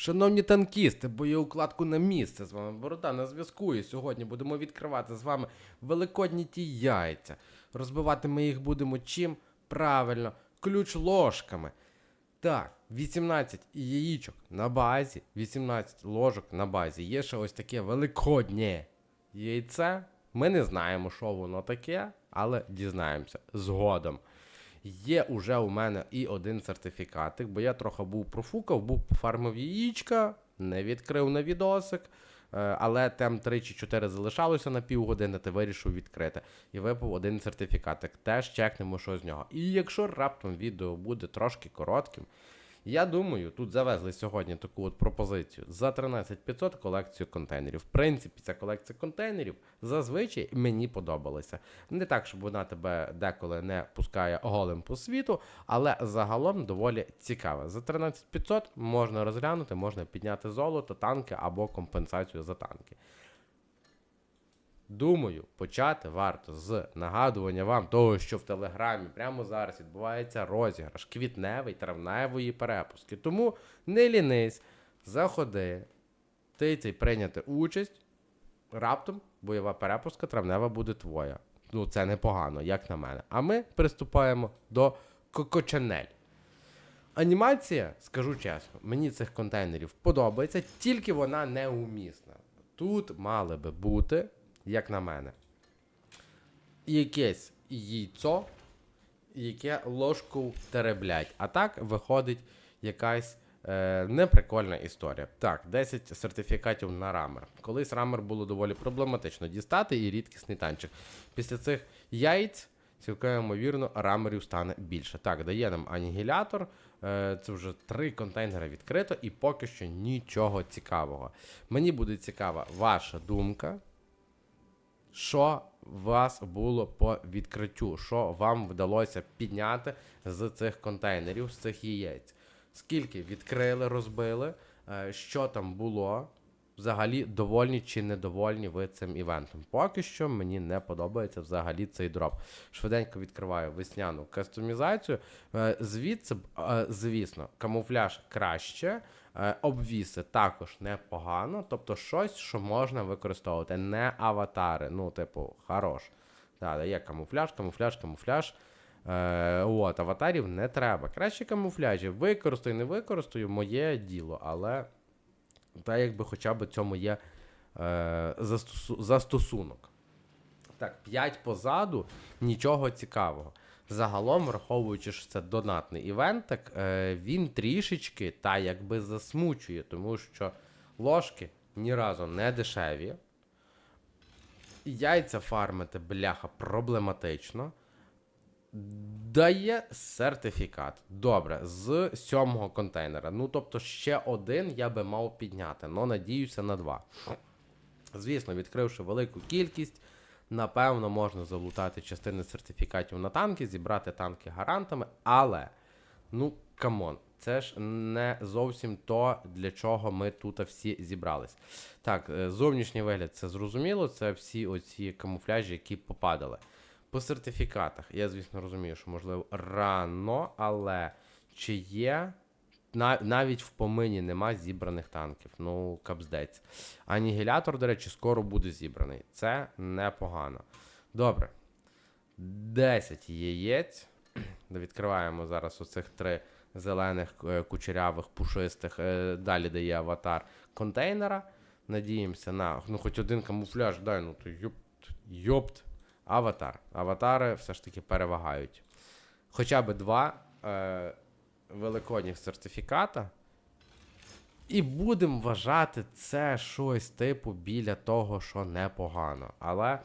Шановні танкісти, боєукладку на місце. З вами Борода на зв'язку. І сьогодні будемо відкривати з вами великодні ті яйця. Розбивати ми їх будемо чим? Правильно, ключ ложками. Так, 18 яєчок на базі, 18 ложок на базі. Є ще ось таке великоднє яйце. Ми не знаємо, що воно таке, але дізнаємося згодом. Є уже у мене і один сертифікатик, бо я трохи був профукав, був пофармив яєчка, не відкрив на відосик. е, Але тем 3 чи 4 залишалося на півгодини, ти вирішив відкрити. І випав один сертифікатик. Теж чекнемо, що з нього. І якщо раптом відео буде трошки коротким, я думаю, тут завезли сьогодні таку от пропозицію за 13500 колекцію контейнерів. В принципі, ця колекція контейнерів зазвичай мені подобалася. Не так, щоб вона тебе деколи не пускає голим по світу, але загалом доволі цікава. За 13500 можна розглянути, можна підняти золото, танки або компенсацію за танки. Думаю, почати варто з нагадування вам того, що в Телеграмі прямо зараз відбувається розіграш квітневий травневої перепустки. Тому не лінись, заходи, тицяй прийняти участь. Раптом бойова перепустка травнева буде твоя. Ну, це непогано, як на мене. А ми приступаємо до Кокочанель. Анімація, скажу чесно, мені цих контейнерів подобається, тільки вона неумісна. Тут мали би бути, як на мене, якесь яйцо, яке ложку тереблять. А так виходить якась е, неприкольна історія. Так, 10 сертифікатів на рамер. Колись рамер було доволі проблематично дістати і рідкісний танчик. Після цих яєць. Цілком ймовірно, рамерів стане більше. Так, дає нам анігілятор. Е, Це вже три контейнери відкрито, і поки що нічого цікавого. Мені буде цікава ваша думка. Що вас було по відкриттю? Що вам вдалося підняти з цих контейнерів, з цих яєць? Скільки відкрили, розбили? Е, Що там було? Взагалі довольні чи недовольні ви цим івентом? Поки що мені не подобається взагалі цей дроп. Швиденько відкриваю весняну кастомізацію. Е, Звідси, е, звісно, камуфляж краще. Е, Обвіси також непогано, тобто щось, що можна використовувати, не аватари. Ну, типу, хорош. Так, є камуфляж, камуфляж, камуфляж. Е, от, аватарів не треба. Краще камуфляжі. Використаю, не використаю, моє діло, але та якби хоча б цьому є е, застосу, застосунок. Так, 5 позаду, нічого цікавого. Загалом, враховуючи, що це донатний івентик, е, він трішечки та якби засмучує, тому що ложки ні разу не дешеві. Яйця фармити, бляха, проблематично. Дає сертифікат. Добре, з сьомого контейнера. Ну, тобто, ще один я би мав підняти, але надіюся на два. Звісно, відкривши велику кількість, напевно, можна залутати частини сертифікатів на танки, зібрати танки гарантами, але, ну, камон, це ж не зовсім то, для чого ми тут всі зібрались. Так, е, зовнішній вигляд це зрозуміло, це всі оці камуфляжі, які попадали. По сертифікатах, я, звісно, розумію, що можливо рано, але чи є. Нав- навіть в помині нема зібраних танків. Ну, капздець. Анігілятор, до речі, скоро буде зібраний. Це непогано. Добре. 10 яєць. Відкриваємо зараз оцих три зелених е, кучерявих, пушистих. е, Далі дає аватар контейнера. Надіємося на. Ну, хоч один камуфляж, дай, ну то йопт. Йопт. Аватар. Аватари все ж таки перевагають. Хоча б два е, великодніх сертифіката. І будемо вважати це щось типу біля того, що непогано. Але.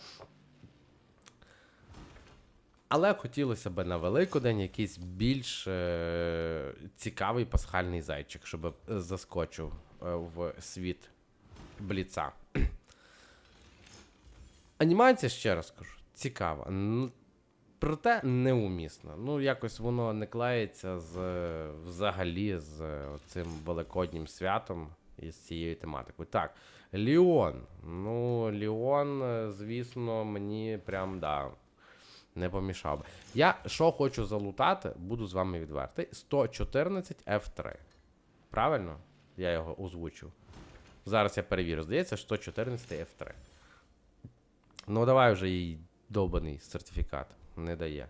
Але хотілося б на Великодень якийсь більш е, цікавий пасхальний зайчик, щоб заскочив е, в світ бліца. Анімація, ще раз кажу, цікава. Проте неумісна. Ну, якось воно не клеїться з взагалі з е, цим великоднім святом і з цією тематикою. Так, Ліон. Ну, Ліон, е, звісно, мені прям да. Не помішав. Я що хочу залутати, буду з вами відвертий. 114 F3. Правильно? Я його озвучив. Зараз я перевірю. Здається, 114 F3. Ну, давай вже їй довбаний сертифікат. Не дає.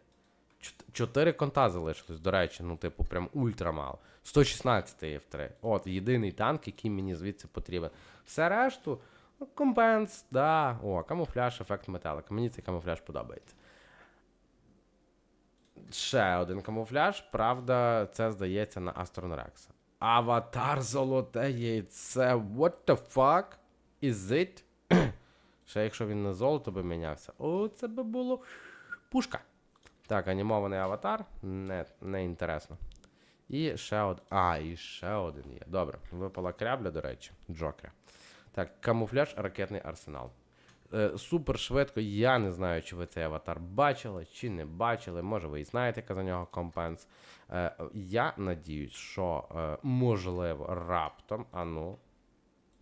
Чотири конта залишилось, до речі, ну, типу, прям ультра мало. 116 F3. От, єдиний танк, який мені звідси потрібен. Все решту, ну, компенс, да. О, камуфляж, ефект металика. Мені цей камуфляж подобається. Ще один камуфляж, правда, це здається на Астронрекса. Аватар золоте яйце. What the fuck? Is it? Ще якщо він на золото би мінявся. О, це би було пушка. Так, анімований аватар. Не, не інтересно. І ще один. А, і ще один є. Добре. Випала крябля, до речі, Джокера. Так, камуфляж, ракетний арсенал. Е, супер швидко. Я не знаю, чи ви цей аватар бачили, чи не бачили. Може, ви і знаєте, яка за нього компенс. Е, я надіюсь, що е, можливо раптом. А ну.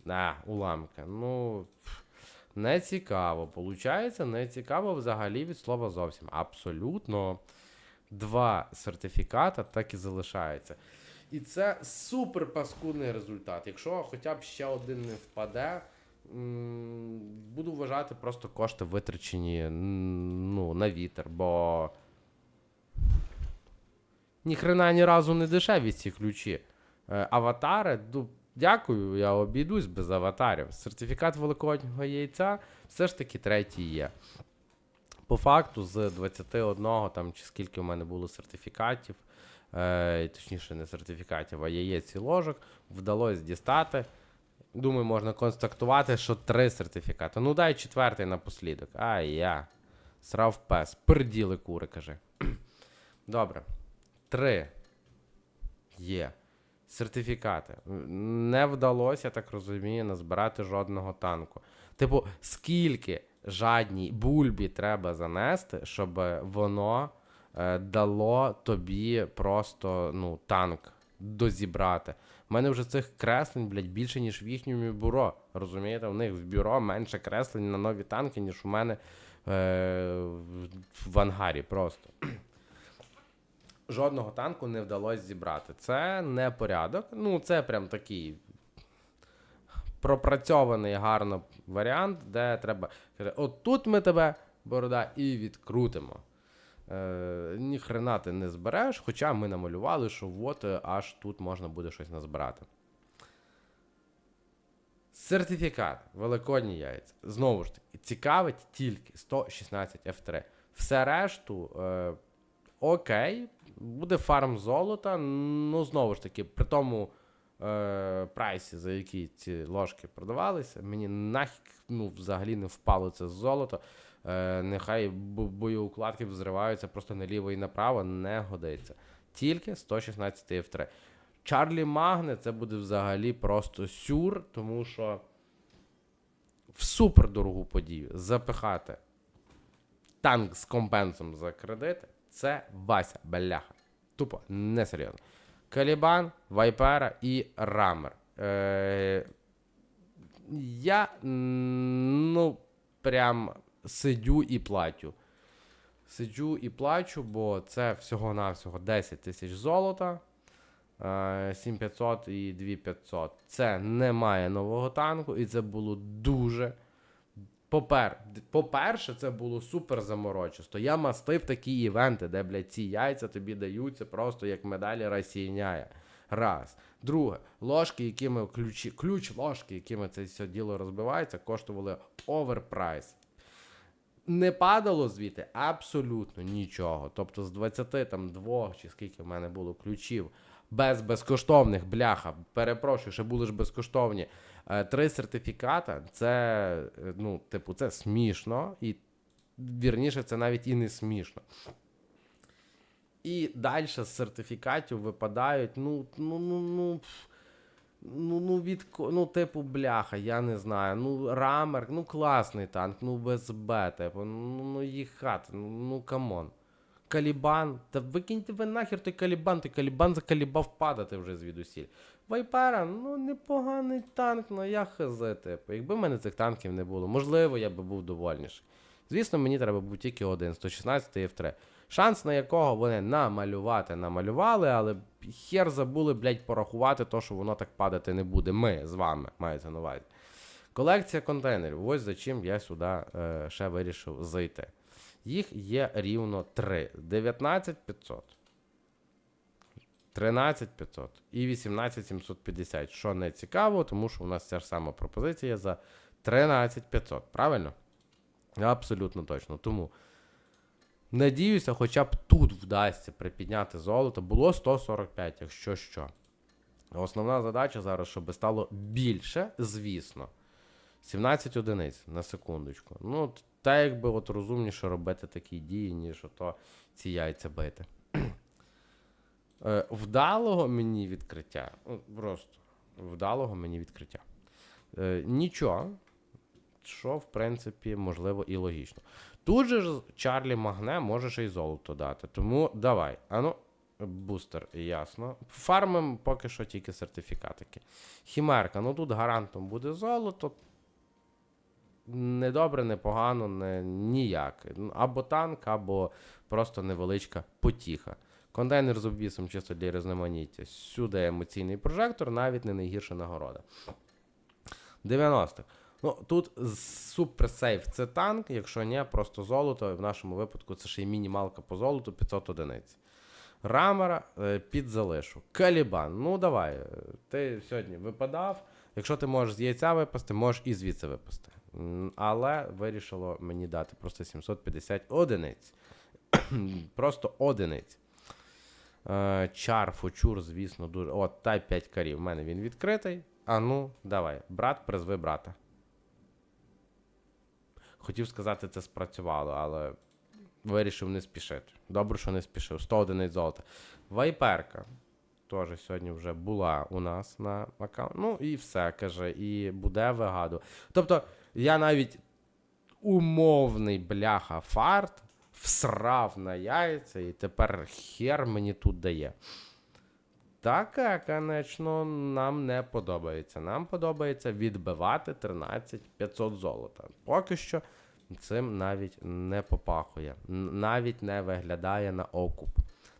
На, уламка. Ну. пф, Не цікаво. Получається, не цікаво взагалі від слова зовсім. Абсолютно. Два сертифіката так і залишається. І це супер паскудний результат. Якщо хоча б ще один не впаде, буду вважати просто кошти витрачені ну, на вітер, бо ніхрена ні разу не дешеві ці ключі. Е, Аватари, ну, дякую, я обійдусь без аватарів. Сертифікат великоднього яйця все ж таки третій є. По факту, з 21 там чи скільки в мене було сертифікатів, е, точніше, не сертифікатів, а яєць і ложок, вдалося дістати. Думаю, можна констатувати, що три сертифікати. Ну дай четвертий напослідок. А я. Срав пес. Перділи кури, каже. Добре. Три. Є. Сертифікати. Не вдалося, я так розумію, назбирати жодного танку. Типу, скільки жадній бульбі треба занести, щоб воно е, дало тобі просто ну, танк дозібрати. У мене вже цих креслень, блядь, більше, ніж в їхньому бюро. Розумієте, в них в бюро менше креслень на нові танки, ніж у мене е, в ангарі просто. Жодного танку не вдалося зібрати. Це не порядок. Ну, це прям такий пропрацьований гарно варіант, де треба. От тут ми тебе, борода, і відкрутимо. Е, ні хрена ти не збереш, хоча ми намалювали, що от е, аж тут можна буде щось назбирати. Сертифікат, великодні яйця. Знову ж таки, цікавить тільки 116 F3. Все решту, е, окей, буде фарм золота. Ну, знову ж таки, при тому е, прайсі, за який ці ложки продавалися, мені нахік ну, взагалі не впало це золото. Е, нехай боєукладки взриваються просто наліво і направо, не годиться. Тільки 116 F3. Чарлі Магне це буде взагалі просто сюр, тому що в супердорогу подію запихати танк з компенсом за кредити це Вася Беляха. Тупо несерйозно. Калібан, Вайпера і Рамер. Е, я ну прям сидю і плачу. Сиджу і плачу, бо це всього-навсього 10 тисяч золота. е, 7500 і 2500. Це немає нового танку, і це було дуже. Попер, по-перше, це було супер заморочисто. Я мастив такі івенти, де, блядь, ці яйця тобі даються просто як медалі Росіяняє. Раз. Друге, ложки, якими ключі, ключ ложки, якими це все діло розбивається, коштували оверпрайс. Не падало звідти абсолютно нічого. Тобто з 22 чи скільки в мене було ключів без безкоштовних бляха, перепрошую, ще були ж безкоштовні. Е, Три сертифіката це, е, ну, типу, це смішно, і вірніше, це навіть і не смішно. І далі з сертифікатів випадають, ну, ну, ну, ну. пф, Ну, ну, від, ну, типу, бляха, я не знаю. Ну, рамер, ну класний танк, ну без Б, типу, ну, ну їхати, ну, ну камон. Калібан, та викиньте ви нахер той калібан, той калібан закалібав падати вже звідусіль. Вайпера, ну непоганий танк, ну я хз, типу. Якби в мене цих танків не було, можливо, я би був довольніший. Звісно, мені треба був тільки один 116 F3. Шанс на якого вони намалювати намалювали, але хер забули, блядь, порахувати то, що воно так падати не буде. Ми з вами мається на увазі. Колекція контейнерів. Ось за чим я сюди е, ще вирішив зайти. Їх є рівно 3. 19500. 13500 і 18750, що не цікаво, тому що у нас ця ж сама пропозиція за 13500, правильно? Абсолютно точно. Тому надіюся, хоча б тут вдасться припідняти золото. Було 145, якщо що. Основна задача зараз, щоб стало більше, звісно. 17 одиниць на секундочку. Ну, та якби от розумніше робити такі дії, ніж ото ці яйця бити. Е, Вдалого мені відкриття. ну, Просто вдалого мені відкриття. Е, Нічого, що, в принципі, можливо і логічно. Тут же Чарлі Магне може ще й золото дати. Тому давай. Ану, бустер, ясно. Фармим поки що тільки сертифікатики. Хімерка, ну тут гарантом буде золото. Не добре, не ніяк. Або танк, або просто невеличка потіха. Контейнер з обвісом чисто для різноманіття. Сюди емоційний прожектор, навіть не найгірша нагорода. 90-х. Ну, тут супер сейф це танк, якщо ні, просто золото. В нашому випадку це ще й мінімалка по золоту 500 одиниць. Рамера е, під залишу. Калібан. Ну давай. е, Ти сьогодні випадав. Якщо ти можеш з яйця випасти, можеш і звідси випасти. Але вирішило мені дати просто 750 одиниць. просто одиниць. Е, Чар, фочур, звісно, дуже. От, тай 5 карів. У мене він відкритий. А ну, давай. Брат, призви брата. Хотів сказати, це спрацювало, але вирішив не спішити. Добре, що не спішив. 100 одиниць золота. Вайперка. Теж сьогодні вже була у нас на аккаунті. Ну і все, каже, і буде вигаду. Тобто, я навіть умовний бляха фарт всрав на яйця, і тепер хер мені тут дає. Таке, конечно, нам не подобається. Нам подобається відбивати 13 500 золота. Поки що цим навіть не попахує, навіть не виглядає на окуп,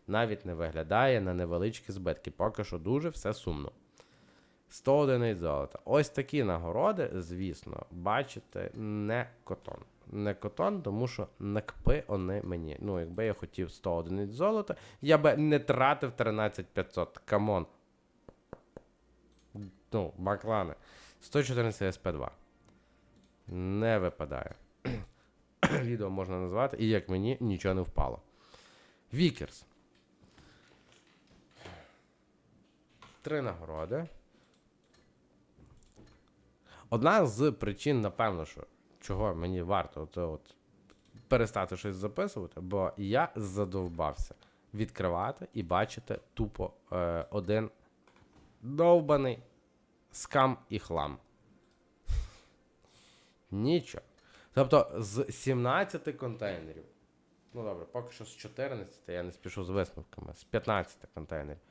навіть не виглядає на невеличкі збитки. Поки що дуже все сумно. 100 одиниць золота. Ось такі нагороди, звісно, бачите, не котон. Не котон, тому що накпи вони мені. Ну, якби я хотів 100 одиниць золота, я би не тратив 13500. Камон. Ну, Маклани. 114 СП2. Не випадає. Відео можна назвати, і як мені нічого не впало. Вікерс. Три нагороди. Одна з причин, напевно, що чого мені варто от, от, перестати щось записувати, бо я задовбався відкривати і бачити тупо е, один довбаний скам і хлам. Нічого. Тобто з 17 контейнерів. Ну добре, поки що з 14, я не спішу з висновками, з 15 контейнерів.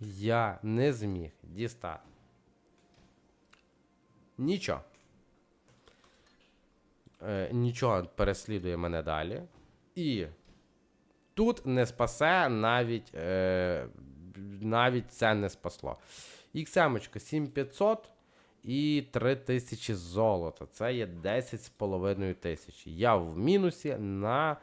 Я не зміг дістати. Нічого. Е, нічого переслідує мене далі. І тут не спасе навіть, е, навіть це не спасло. XM 7500 і 3000 золота. Це є 10,5 тисяч. Я в мінусі на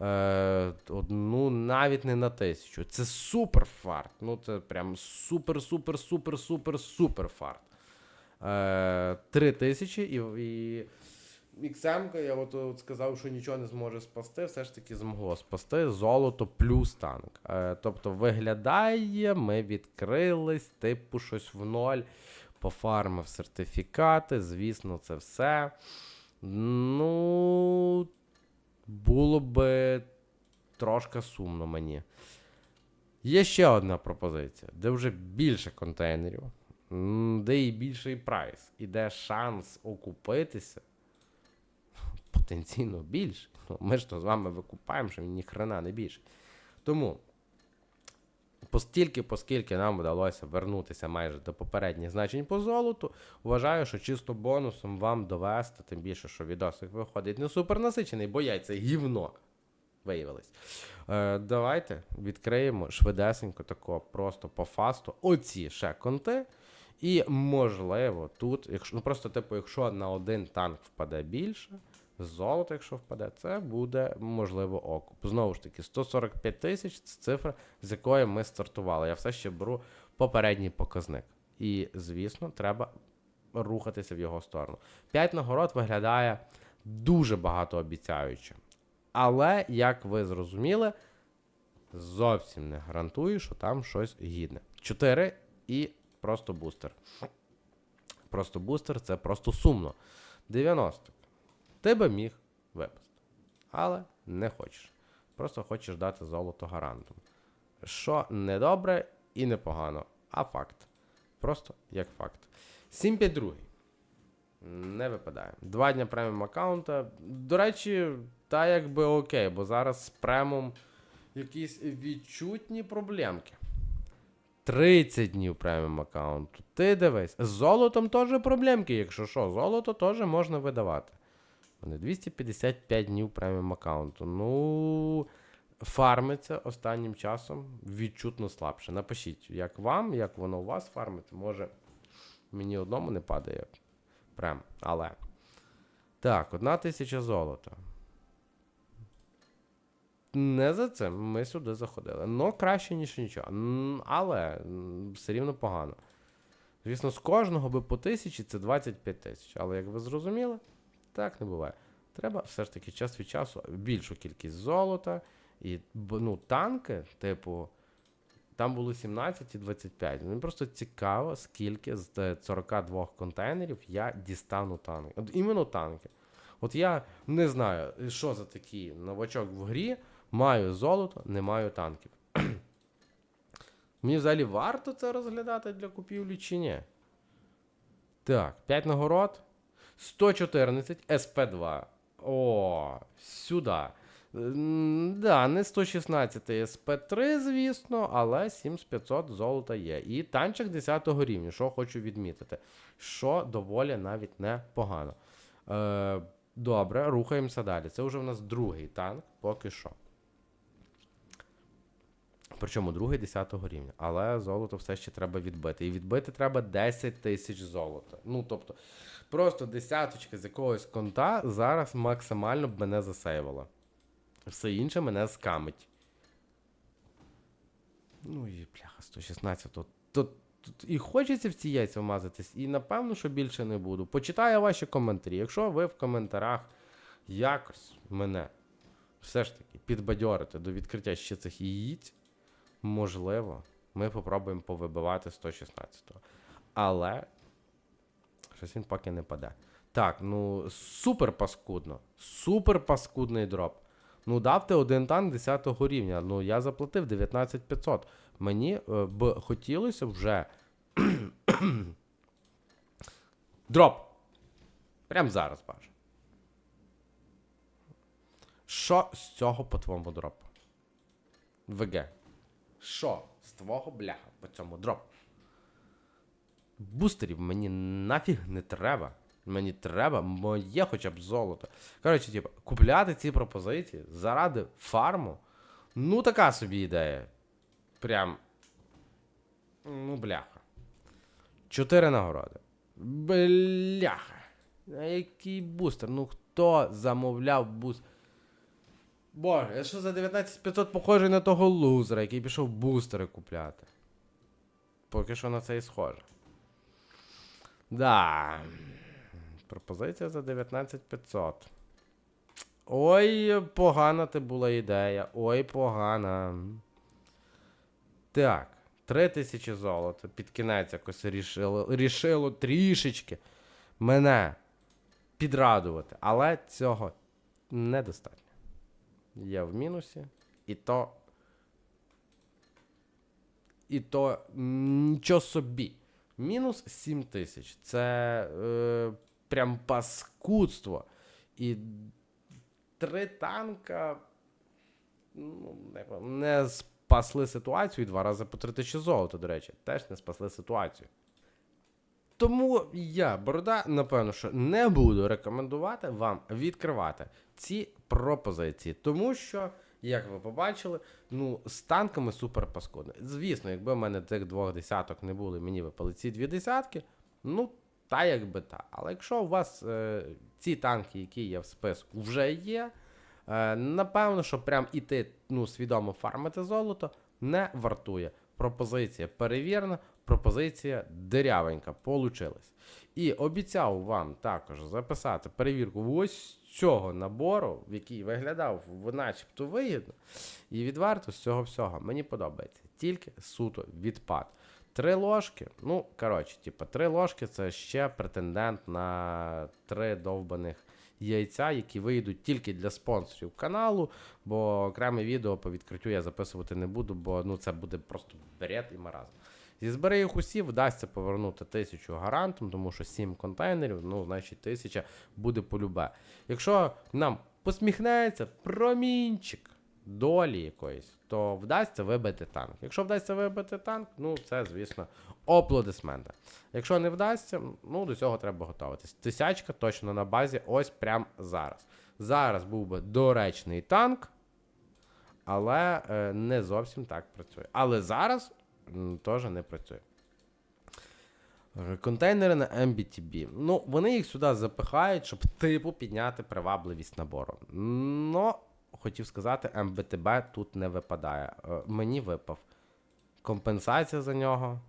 е, одну, навіть не на тисячу. Це супер фарт. Ну, це прям супер, супер, супер, супер, супер фарт. Е, 3 тисячі і. і XM, я от сказав, що нічого не зможе спасти, все ж таки змогло спасти золото плюс танк. Е, тобто виглядає, ми відкрились, типу щось в ноль, пофармив сертифікати, звісно, це все. Ну, було би трошки сумно мені. Є ще одна пропозиція, де вже більше контейнерів, де і більший прайс, і де шанс окупитися потенційно більше. Ну, ми ж то з вами викупаємо, що він ніхрена не більше. Тому Постільки, поскільки нам вдалося вернутися майже до попередніх значень по золоту, вважаю, що чисто бонусом вам довести, тим більше, що відосик виходить не супер насичений, бо яйця гівно виявилось. Е, давайте відкриємо швидесенько такого просто по фасту. Оці ще конти. І можливо, тут, якщо ну просто, типу, якщо на один танк впаде більше, золото, якщо впаде, це буде можливо окуп. Знову ж таки, 145 тисяч це цифра, з якої ми стартували. Я все ще беру попередній показник. І, звісно, треба рухатися в його сторону. 5 нагород виглядає дуже багатообіцяюче. Але, як ви зрозуміли, зовсім не гарантую, що там щось гідне. 4 і просто бустер. Просто бустер це просто сумно. 90. Ти би міг випасти. Але не хочеш. Просто хочеш дати золото гарантом. Що не добре і не погано, а факт. Просто як факт. 752. Не випадає. Два дня преміум аккаунта. До речі, та якби окей, бо зараз з премом якісь відчутні проблемки. 30 днів преміум аккаунту. Ти дивись. З золотом теж проблемки, якщо що, золото теж можна видавати. Вони 255 днів преміум аккаунту. Ну, фармиться останнім часом відчутно слабше. Напишіть, як вам, як воно у вас фармиться. Може, мені одному не падає прем, але. Так, одна тисяча золота. Не за цим ми сюди заходили. Ну, краще, ніж нічого. Але все рівно погано. Звісно, з кожного би по тисячі це 25 тисяч. Але як ви зрозуміли, так не буває. Треба все ж таки час від часу більшу кількість золота. І ну, танки, типу, там було 17 і 25. Мені просто цікаво, скільки з е, 42 контейнерів я дістану танки. От іменно танки. От я не знаю, що за такий новачок в грі. Маю золото, не маю танків. Мені взагалі варто це розглядати для купівлі чи ні? Так, 5 нагород. 114 СП2. О, сюди. Да, не 116 СП3, звісно, але 7500 золота є. І танчик 10 рівня, що хочу відмітити. Що доволі навіть непогано. Е, добре, рухаємося далі. Це вже в нас другий танк, поки що. Причому другий 10 рівня. Але золото все ще треба відбити. І відбити треба 10 тисяч золота. Ну, тобто, просто десяточка з якогось конта зараз максимально б мене засейвала. Все інше мене скамить. Ну і бляха, 116. То, то, і хочеться в ці яйця вмазатись, і напевно, що більше не буду. Почитаю ваші коментарі. Якщо ви в коментарях якось мене все ж таки підбадьорите до відкриття ще цих яїць, можливо, ми попробуємо повибивати 116-го. Але щось він поки не паде. Так, ну супер паскудно. Супер паскудний дроп. Ну, давте один танк 10 рівня. Ну, я заплатив 19500. Мені е, б хотілося вже. Дроп. Прям зараз бажу. Що з цього по твоєму дропу? ВГ. Що з твого бляха по цьому дропу? Бустерів мені нафіг не треба. Мені треба моє хоча б золото. Коротше, типу, купляти ці пропозиції заради фарму. Ну, така собі ідея. Прям. Ну, бляха. Чотири нагороди. Бляха. Який бустер? Ну хто замовляв бустер? Боже, я що за 19500 похожий на того лузера, який пішов бустери купляти. Поки що на це і схоже. Да. Пропозиція за 19500. Ой, погана ти була ідея. Ой, погана. Так, 3000 золота. Під кінець якось рішило, рішило трішечки мене підрадувати. Але цього недостатньо. Я в мінусі. І то. І то нічого собі. Мінус 7 тисяч. Це е, прям паскудство. І три танка. Ну, не, не спасли ситуацію і два рази по 3 тисячі золота, до речі, теж не спасли ситуацію. Тому я, Борода, напевно, що не буду рекомендувати вам відкривати ці пропозиції, тому що, як ви побачили, ну, з танками супер паскудно. Звісно, якби в мене цих двох десяток не було, мені випали ці дві десятки, ну, та якби та. Але якщо у вас е, ці танки, які є в списку, вже є, е, напевно, що прям іти ну, свідомо фармити золото не вартує. Пропозиція перевірена, пропозиція дирявенька, получилась. І обіцяв вам також записати перевірку ось цього набору, в який виглядав начебто вигідно. І відверто з цього всього мені подобається. Тільки суто відпад. Три ложки, ну, коротше, типу, три ложки це ще претендент на три довбаних яйця, які вийдуть тільки для спонсорів каналу, бо окреме відео по відкриттю я записувати не буду, бо ну, це буде просто бред і маразм. Зі збери їх усі вдасться повернути тисячу гарантом, тому що 7 контейнерів, ну, значить, тисяча буде полюбе. Якщо нам посміхнеться промінчик долі якоїсь, то вдасться вибити танк. Якщо вдасться вибити танк, ну це, звісно, аплодисменти. Якщо не вдасться, ну до цього треба готуватись. Тисячка точно на базі, ось прямо зараз. Зараз був би доречний танк, але е, не зовсім так працює. Але зараз теж не працює. Е, Контейнери на MBTB. Ну, вони їх сюди запихають, щоб типу підняти привабливість набору. Ну, хотів сказати, МБТБ тут не випадає. Е, Мені випав. Компенсація за нього.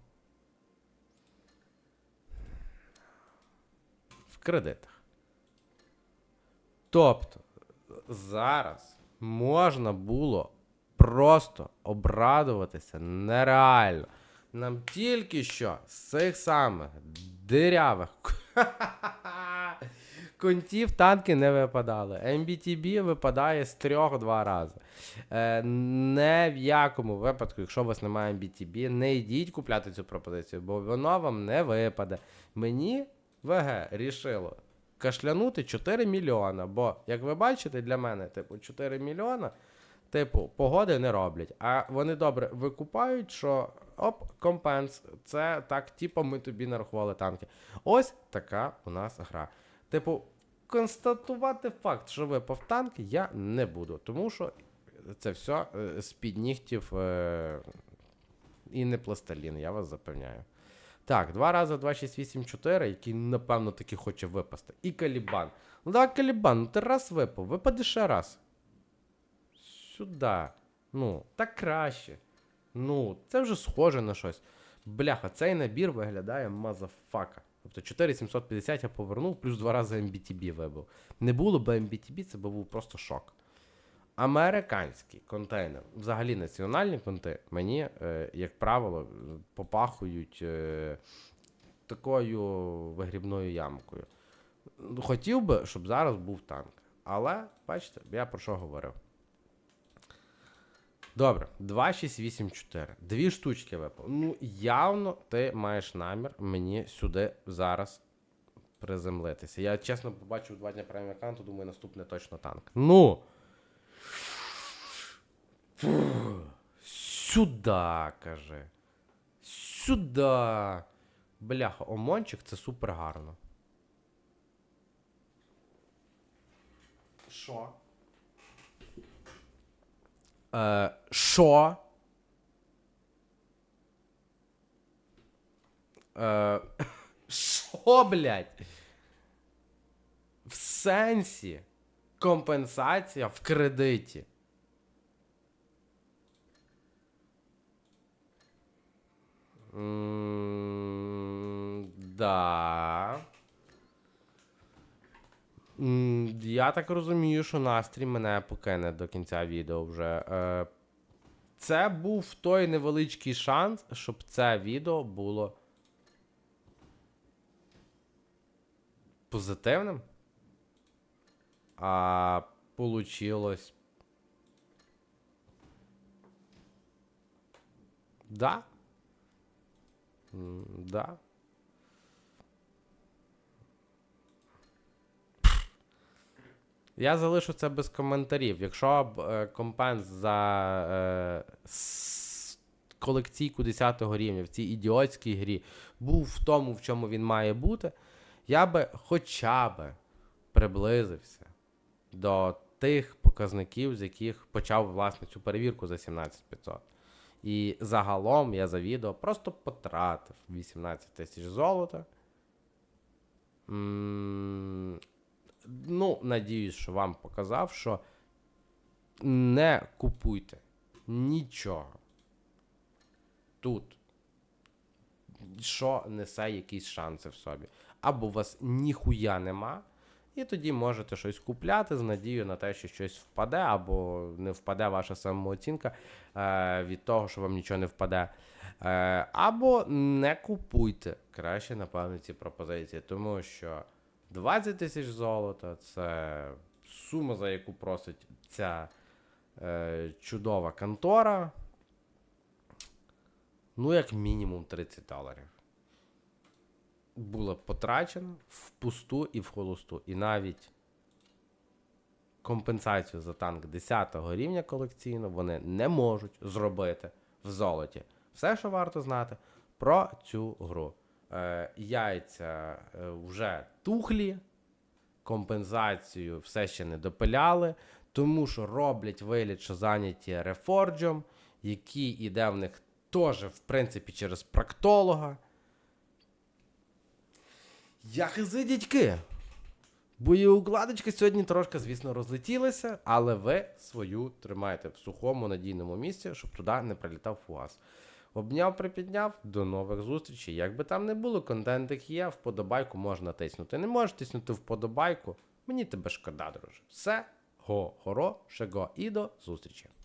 В кредитах. Тобто, зараз можна було просто обрадуватися нереально. Нам тільки що з цих самих дирявих контів танки не випадали. MBTB випадає з трьох два рази. Е, не в якому випадку, якщо у вас немає MBTB, не йдіть купляти цю пропозицію, бо воно вам не випаде. Мені ВГ рішило кашлянути 4 мільйона. Бо, як ви бачите, для мене, типу, 4 мільйона. Типу, погоди не роблять. А вони добре викупають, що оп, компенс. Це так, типу, ми тобі нарахували танки. Ось така у нас гра. Типу, констатувати факт, що випав танк, я не буду, тому що це все е, з-під нігтів е, і не пластилін, я вас запевняю. Так, 2 рази 2, 6, 8, 4, який, напевно, таки хоче випасти. І Калібан. Ну давай Калібан, ну ти раз випав, випади ще раз. Сюди. Ну, так краще. Ну, це вже схоже на щось. Бляха, цей набір виглядає мазафака. Тобто 4750 я повернув, плюс два рази MBTB вибив. Не було б MBTB, це був просто шок. Американський контейнер, взагалі національні конти, мені, е, як правило, попахують е, такою вигрібною ямкою. Хотів би, щоб зараз був танк. Але, бачите, я про що говорив. Добре, 2, 6, 8, 4. Дві штучки випав. Ну, явно ти маєш намір мені сюди зараз приземлитися. Я чесно побачив два дня преміум аккаунту, думаю, наступне точно танк. Ну. Сюда, каже. Сюда. Бляха, омончик це супер гарно. Що? Е, Що? Е? В сенсі компенсація в кредиті. М, Да. Я так розумію, що настрій мене покине до кінця відео вже. Е, Це був той невеличкий шанс, щоб це відео було позитивним. А получилось. Да. Да. Я залишу це без коментарів. Якщо б е, компенс за е, с- колекційку 10 рівня в цій ідіотській грі був в тому, в чому він має бути, я би хоча б приблизився до тих показників, з яких почав власне цю перевірку за 17500. І загалом я за відео просто потратив 18 тисяч золота. М, Ну, надіюсь, що вам показав, що не купуйте нічого тут, що несе якісь шанси в собі. Або у вас ніхуя нема, і тоді можете щось купляти з надією на те, що щось впаде, або не впаде ваша самооцінка е, від того, що вам нічого не впаде. Е, або не купуйте краще, напевно, ці пропозиції, тому що 20 тисяч золота це сума, за яку просить ця е, чудова контора. Ну, як мінімум 30 доларів. Було потрачено впусту і в холосту. І навіть компенсацію за танк 10 рівня колекційно вони не можуть зробити в золоті. Все, що варто знати про цю гру. Е, яйця е, вже тухлі, компенсацію все ще не допиляли, тому що роблять вигляд, що зайняті рефорджем, який іде в них теж, в принципі, через проктолога. Я хизи дядьки. Боєукладочки сьогодні трошки, звісно, розлетілися, але ви свою тримаєте в сухому надійному місці, щоб туди не прилітав фугас. Обняв, припідняв, до нових зустрічей. Як би там не було, контентик є, вподобайку можна тиснути. Не можеш тиснути вподобайку. Мені тебе шкода, друже. Все го, хорошого і до зустрічі.